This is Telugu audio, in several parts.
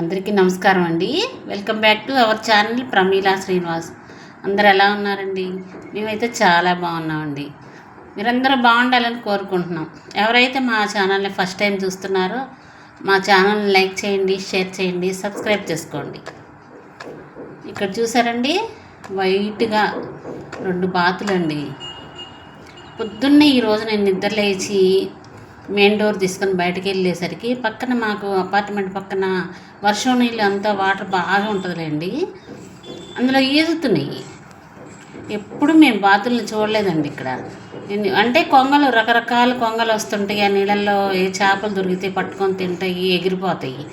అందరికీ నమస్కారం అండి. Welcome back to our channel Pramila Srinivas అందరు ఎలా ఉన్నారండి? మేమైతే చాలా బాగున్నామండి. మీరందరూ బాగుండాలని కోరుకుంటున్నాం. ఎవరైతే మా ఛానల్ని ఫస్ట్ టైం చూస్తున్నారో మా ఛానల్ని లైక్ చేయండి షేర్ చేయండి సబ్స్క్రైబ్ చేసుకోండి. ఇక్కడ చూసారండి? వైట్గా రెండు బాతులండి. పొద్దున్నే ఈరోజు నేను నిద్ర లేచి మెయిన్ డోర్ తీసుకొని బయటకు వెళ్ళేసరికి పక్కన మాకు అపార్ట్మెంట్ పక్కన వర్షం నీళ్ళు అంతా వాటర్ బాగా ఉంటుందిలేండి. అందులో ఈదుతున్నాయి. ఎప్పుడు మేము బాతుల్ని చూడలేదండి ఇక్కడ. అంటే కొంగలు రకరకాల కొంగలు వస్తుంటాయి ఆ నీళ్ళల్లో ఏ చేపలు దొరికితే పట్టుకొని తింటాయి ఎగిరిపోతాయి.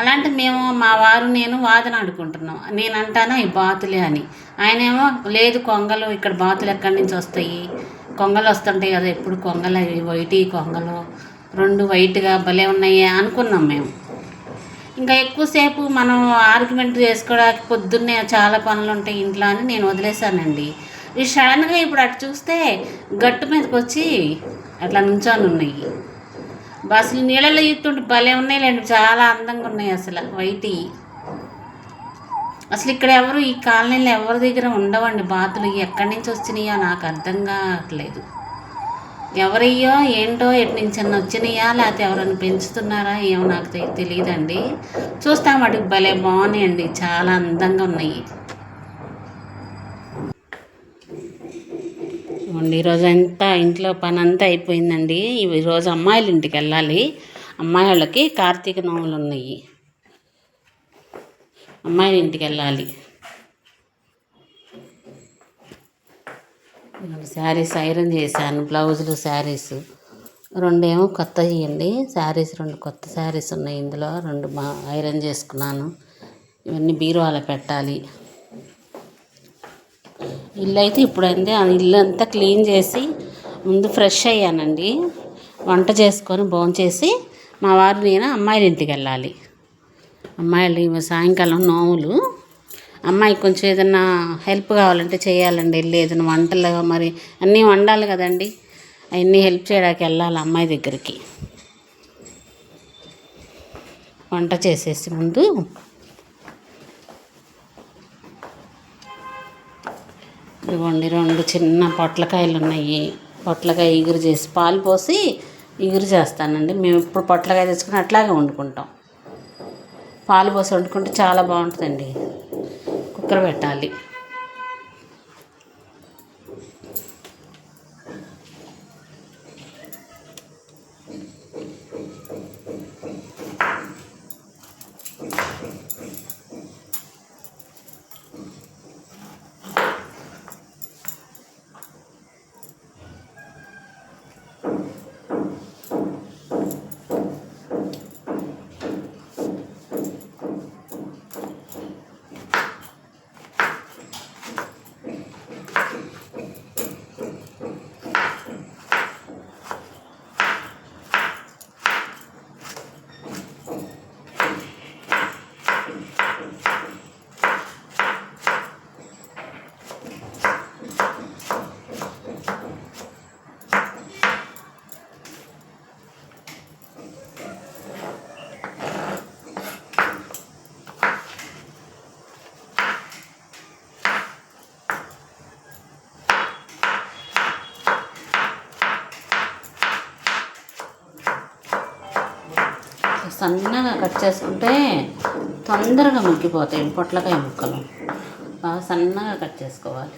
అలాంటి మేము మా వారు నేను వాదన ఆడుకుంటున్నాం. నేను అంటాను ఈ బాతులే అని. ఆయనేమో లేదు కొంగలు ఇక్కడ బాతులు ఎక్కడి నుంచి వస్తాయి? కొంగలు వస్తుంటాయి కదా ఎప్పుడు కొంగలు అవి వైట్ కొంగలు. రెండు వైట్గా భలే ఉన్నాయి అనుకున్నాం మేము. ఇంకా ఎక్కువసేపు మనం ఆర్గ్యుమెంట్ చేసుకోవడానికి పొద్దున్నే చాలా పనులు ఉంటాయి ఇంట్లో అని నేను వదిలేశానండి. ఈ సడన్గా ఇప్పుడు అటు చూస్తే గట్టు మీదకి వచ్చి అట్లా నుంచొని ఉన్నాయి. బస్సులు నీళ్ళలో ఇస్తుంటే భలే ఉన్నాయి లేండి చాలా అందంగా ఉన్నాయి అసలు వైటి అసలు ఇక్కడ ఎవరు ఈ కాలనీలో ఎవరి దగ్గర ఉండవండి? బాతులు ఎక్కడి నుంచి వచ్చినాయో నాకు అర్థం కావట్లేదు. ఎవరయ్యో ఏంటో ఎటు నుంచి వచ్చినాయా? లేకపోతే ఎవరైనా పెంచుతున్నారా? ఏమో నాకు తెలియదండి చూస్తాం వాటికి భలే బాగున్నాయండి. చాలా అందంగా ఉన్నాయి. ఇవ్వండి ఈరోజు అంతా ఇంట్లో పని అంతా అయిపోయిందండి ఈరోజు అమ్మాయిల ఇంటికి వెళ్ళాలి. అమ్మాయి వాళ్ళకి కార్తీక నోములు ఉన్నాయి. అమ్మాయిల ఇంటికి వెళ్ళాలి. శారీస్ ఐరన్ చేశాను బ్లౌజులు శారీస్. రెండేమో కొత్తవి అండి శారీస్ రెండు కొత్త శారీస్ ఉన్నాయి ఇందులో. రెండు మా ఐరన్ చేసుకున్నాను. ఇవన్నీ బీరువాలో పెట్టాలి. ఇల్లు అయితే ఇప్పుడైంది ఆ ఇల్లు అంతా క్లీన్ చేసి ముందు ఫ్రెష్ అయ్యానండి. వంట చేసుకొని భోంచేసి మా వారు నేను అమ్మాయిల ఇంటికి వెళ్ళాలి. అమ్మాయిలు ఇవి సాయంకాలం నోములు. అమ్మాయికి కొంచెం ఏదన్నా హెల్ప్ కావాలంటే చేయాలండి. వెళ్ళి ఏదైనా వంటలు మరి అన్నీ వండాలి కదండి. అవన్నీ హెల్ప్ చేయడానికి వెళ్ళాలి అమ్మాయి దగ్గరికి. వంట చేసేసి ముందు ఇదిగోండి రెండు చిన్న పొట్లకాయలు ఉన్నాయి. పొట్లకాయ ఇగురు చేసి పాలు పోసి ఇగురు చేస్తానండి. మేము ఇప్పుడు పొట్లకాయ తెచ్చుకుని అట్లాగే వండుకుంటాం. పాలు పోసి వండుకుంటే చాలా బాగుంటుందండి. కుక్కర్ పెట్టాలి. సన్నగా కట్ చేసుకుంటే తొందరగా ముగ్గిపోతాయి పొట్లకాయ ముక్కలు. బాగా సన్నగా కట్ చేసుకోవాలి.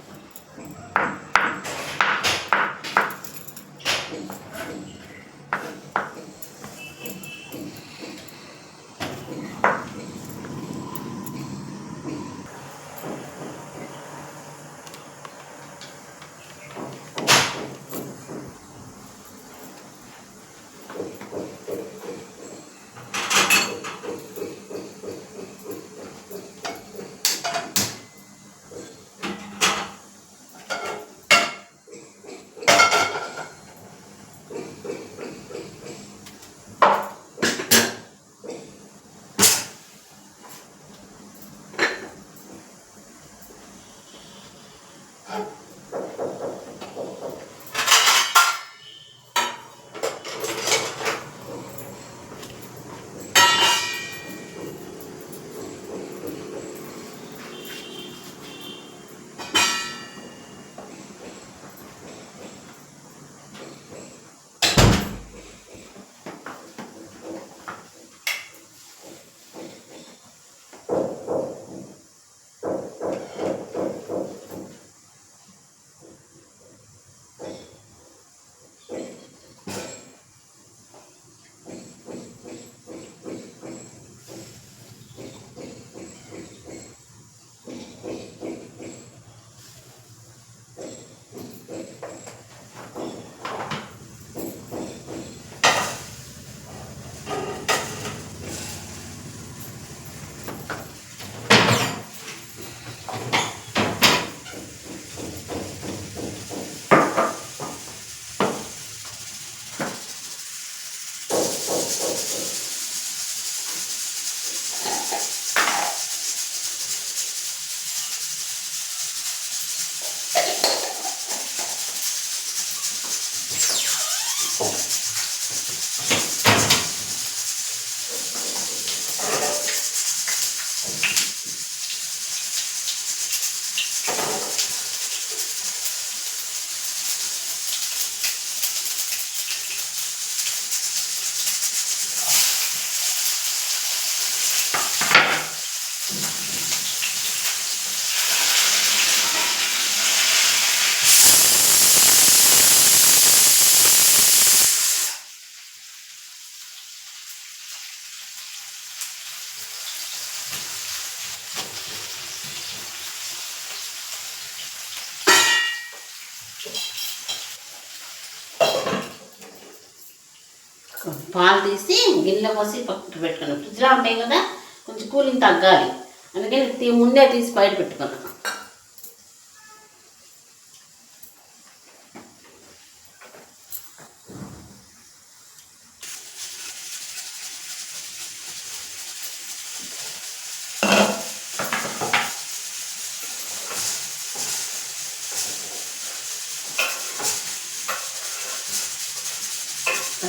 గిన్నెలో పక్కకు పెట్టుకున్నాను ఫ్రిడ్జ్లో ఉంటాయి కదా? కొంచెం కూలింగ్ తగ్గాలి. అందుకని తీ- ముందే తీసి బయట పెట్టుకున్నాను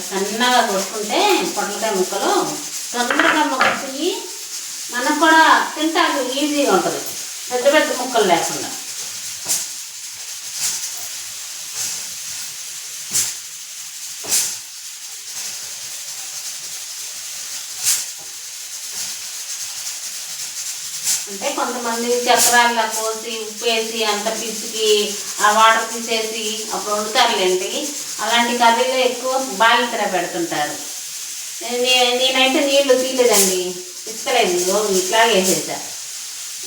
సన్నగా కొట్టుకుంటే పొట్లకాయ ముక్కలు. తొందరగా మొక్కకి మనకు కూడా తింటానికి ఈజీగా ఉంటుంది. పెద్ద పెద్ద ముక్కలు లేకుండా. అంటే కొంతమంది చక్రాల్లో పోసి ఉప్పు వేసి అంత పిసికి ఆ వాటర్ తీసేసి అప్పుడు వండుతారులేండి. అలాంటి కర్రీలు ఎక్కువ బాలింతర పెడుతుంటారు నేనైతే నీళ్ళు తీయలేదండి. ఇచ్చలేదు ఇదిగో ఇట్లాగే వేసేసా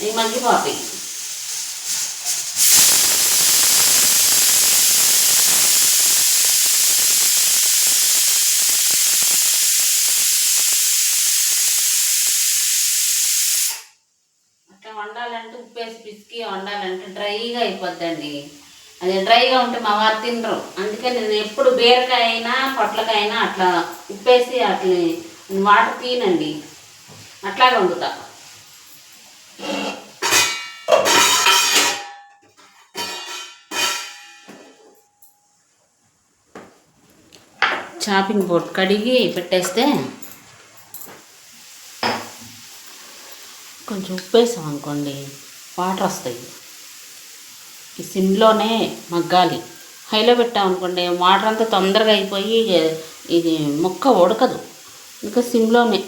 ఈ మగ్గిపోతాయి అట్లా వండాలంటే ఉప్పు వేసి పిసికి వండాలంటే డ్రైగా అయిపోద్దండి. అది డ్రైగా ఉంటే మా వారు తినరు. అందుకని నేను ఎప్పుడు బీరకాయ అయినా పొట్లకాయ అయినా అట్లా ఉప్పేసి అట్లా వాటర్ తీయనండి. అట్లాగే వండుతా. చాపింగ్ బోర్డ్ కడిగి పెట్టేస్తే కొంచెం ఉప్పు వేసాం అనుకోండి వాటర్ వస్తాయి. సిమ్లోనే మగ్గాలి. హైలో పెట్టామనుకోండి వాటర్ అంతా తొందరగా అయిపోయి ఇది ముక్క ఉడకదు. ఇంకా సిమ్లోనే.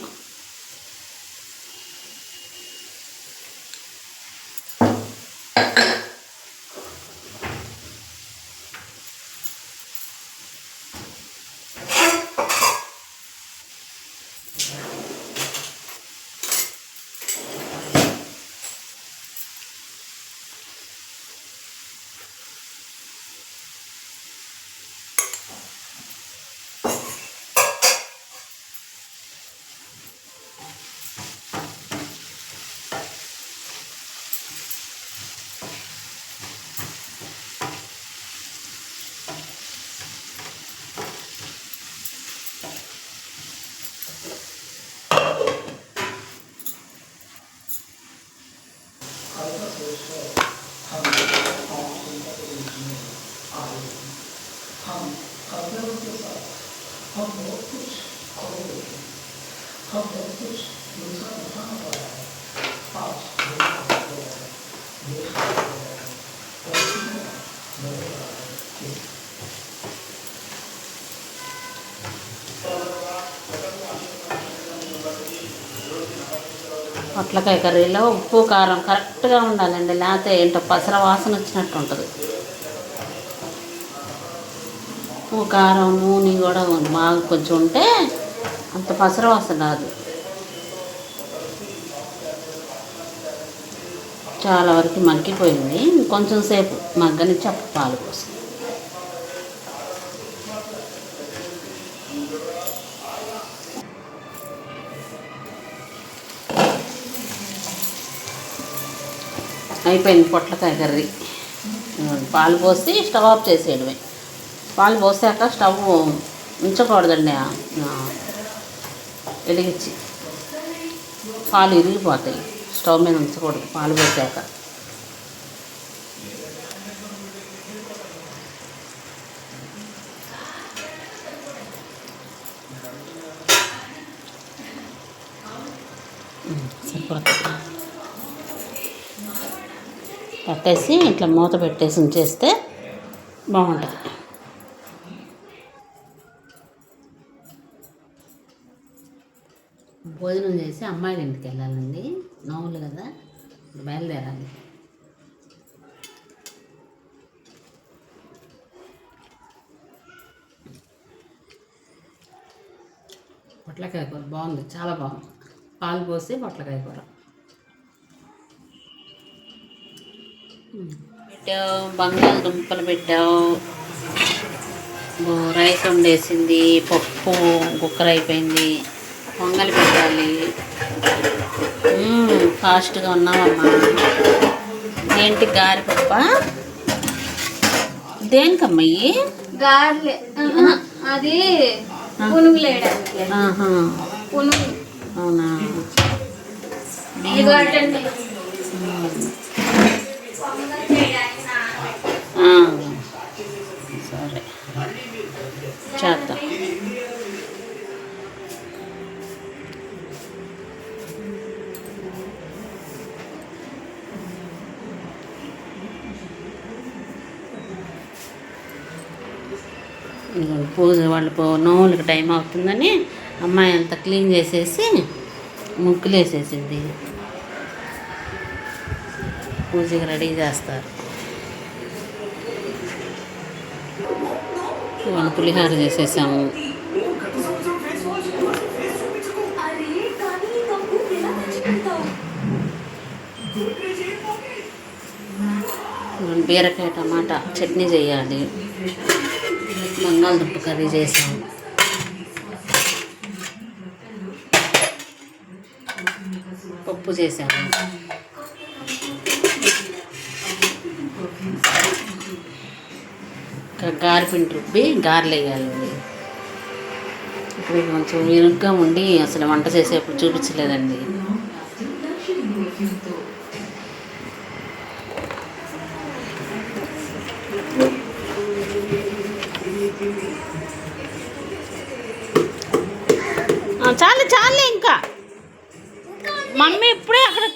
పొట్లకాయ కర్రీలో ఉప్పు కారం కరెక్ట్గా ఉండాలండి. లేకపోతే ఏంటో పసర వాసన వచ్చినట్టు ఉంటుంది. ఉప్పు కారం నూనె కూడా బాగా కొంచెం ఉంటే అంత పసర వాసన రాదు. చాలా వరకు మగ్గిపోయింది. కొంచెం సేపు మగ్గని చెప్ప పాలు కోసం అయిపోయింది పొట్లకాయ కర్రీ. పాలు పోసి స్టవ్ ఆఫ్ చేసేయడమే. పాలు పోసాక స్టవ్ ఉంచకూడదండి. వెలిగించి. పాలు ఇరిగిపోతాయి. స్టవ్ మీద ఉంచకూడదు. పాలు పోసాక. పట్టేసి పెట్టేసి ఇట్లా మూత పెట్టేసి ఉంచేస్తే బాగుంటుంది. అమ్మాయిల ఇంటికి వెళ్ళాలండి. నోములు కదా? బయలుదేరాలి. పొట్లకాయ కూర బాగుంది చాలా బాగుంది. పాలు పోసి పొట్లకాయ కూర. పెట్టావు బంగాళదుంపలు పెట్టావు. రైస్ వండేసింది పప్పు కుక్కర్ అయిపోయింది. పొంగలి పెట్టాలి. ఫాస్ట్గా ఉన్నామమ్మా ఏంటి గారి పప్ప? గార్లే. ఆహా, అది పునుగులు వేయడానికి. అవునా? సరే. చేద్దాం ఇదిగోండి పూజ వాళ్ళు పో నోళ్ళకి టైం అవుతుందని అమ్మాయి అంతా క్లీన్ చేసేసి ముగ్గులు వేసేసింది పూజకి రెడీ చేస్తారు. వాళ్ళు పులిహార చేసేసాము. బీరకాయ టమాటా చట్నీ చేయాలి. బంగాళదుంప కర్రీ చేసాము పప్పు చేసాము ఇంకా గారెపిండి రుబ్బి గారెలు వేయాలి. ఇప్పుడు కొంచెం ఇరుగ్గా ఉండి అసలు వంట చేసేప్పుడు చూపించలేదండి.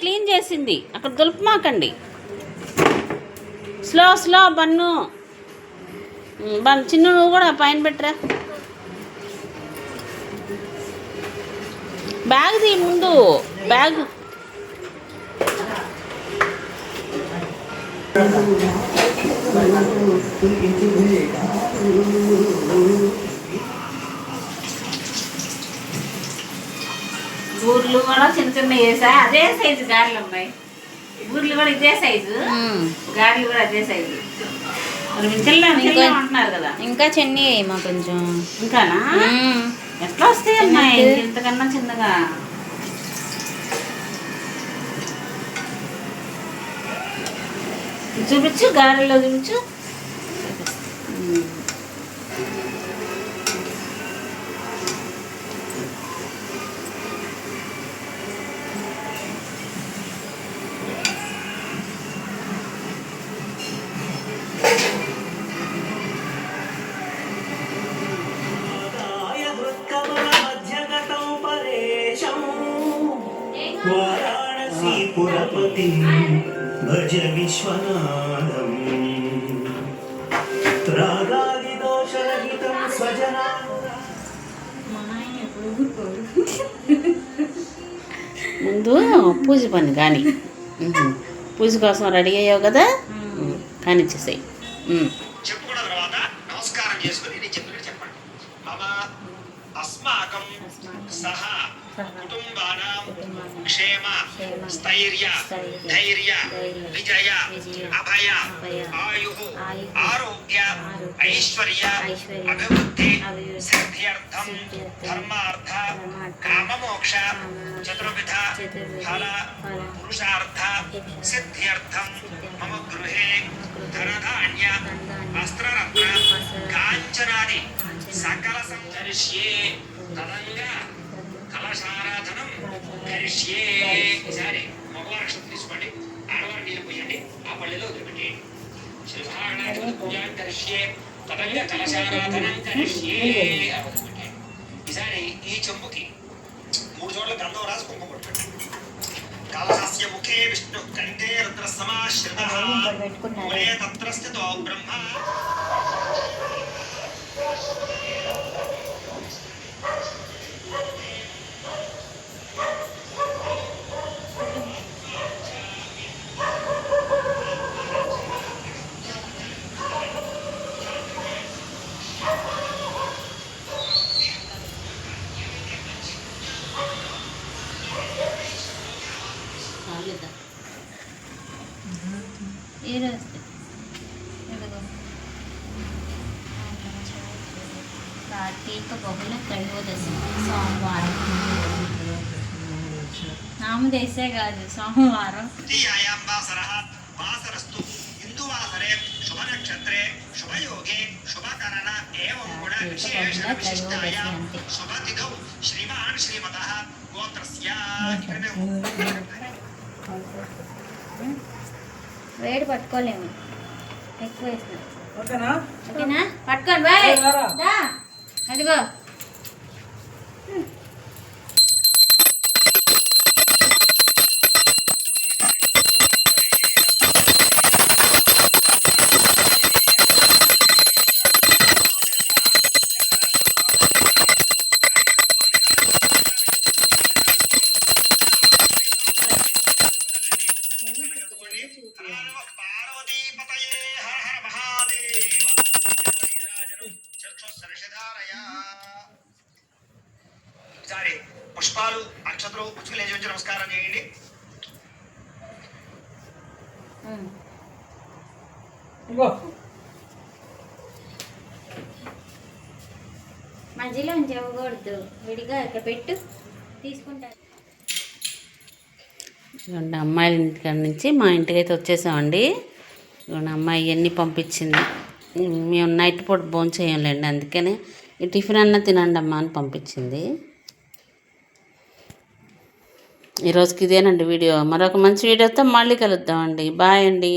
క్లీన్ చేసింది. అక్కడ దులుపుమాకండి స్లో స్లో బన్ను. బన్ చిన్న నువ్వు కూడా పైన పెట్టరా? బ్యాగ్ తీ ముందు బ్యాగ్. ఊర్లు కూడా చిన్న చిన్న వేసా అదే సైజు గారెలు అమ్మాయి ఊర్లు కూడా ఇదే సైజు గారెలు కూడా అదే సైజు అంటున్నారు కదా. ఇంకా చెన్ని మా కొంచెం. ఇంకానా? ఎట్లా వస్తాయి అమ్మాయి ఇంతకన్నా చిన్నగా. చూపించు గారెలో చూపించు. ముందు పూజ పని కానీ. పూజ కోసం రెడీ అయ్యావు కదా? కానిచ్చేసాయి చెప్పుకున్న తర్వాత నమస్కారం చేసుకుని నేను చెప్పినట్టు చెప్పండి. మమ అస్మాకం సహ. ಕ್ಷೇಮ ಸ್ಥೈರ್ಯ ಧೈರ್ಯ ವಿಜಯ ಅಭಯ ಆಯು ಆರೋಗ್ಯ ಐಶ್ವರ್ಯ ಅಭಿವೃದ್ಧಿ ಸಿದ್ಧಿಯರ್ಥಂ ಧರ್ಮಾರ್ಥ ಕಾಮಮೋಕ್ಷ ಚತುರ್ವಿಧ ಫಲ ಪುರುಷಾರ್ಥ ಸಿದ್ಧಿಯರ್ಥಂ ಮಮ ಗೃಹೆ ಧನಧಾನ್ಯ ವಸ್ತ್ರರತ್ನ ಕಾಂಚನಾದಿ ಸಕಲ ಸಂಚರಿಷ್ಯೇ ತದಂಗ కలశారాధనం కరిష్యే. సరే మగవారి అక్షరం తీసుకోండి ఆడవారి నీళ్ళు పోయండి ఆ పళ్ళెలో వదిలిపెట్టేయండి. శ్రీమహాగణాధిపతి పూజాం కరిష్యే తదంగా కలశారాధనం కరిష్యే ఈసారి ఈ చెంబుకి మూడు చోట్ల గంధం రాసి కుంకుమ కొట్టుకోండి. కలశస్య ముఖే విష్ణు కంఠే రుద్ర సమాశ్రిత తత్ర స్థితో బ్రహ్మ. కార్తీక బహుళ త్రయోదశి సోమవారం. నామదేశే కాదు సోమవారం. శుభనక్షత్రే శుభయోగే శుభకరణ ఏవం గుణ విశేషణ విశిష్టాయాం శుభతిథౌ శ్రీమాన్ శ్రీమతः గోత్రస్య వేడి పట్టుకోలేము. ఎక్కువ వేసిన. ఓకేనా? ఓకేనా? పట్టుకోండి బాయ్. అదిగో ఇంకో మధ్యలో ఉంచి ఇవ్వకూడదు. విడిగా ఇక్కడ పెట్టు. తీసుకుంటాను. ఇదిగోండి అమ్మాయిల ఇంటికాడ నుంచి మా ఇంటికి అయితే వచ్చేసామండి. ఇదిగోండి అమ్మాయి ఇవన్నీ పంపించింది. మేము నైట్ పూట భోజనం చేయంలేండి అందుకనే ఈ టిఫిన్ అన్న తినండి అమ్మా అని పంపించింది. ఈరోజుకి ఇదేనండి వీడియో. మరొక మంచి వీడియోతో మళ్ళీ కలుద్దామండి. బాయ్ అండి.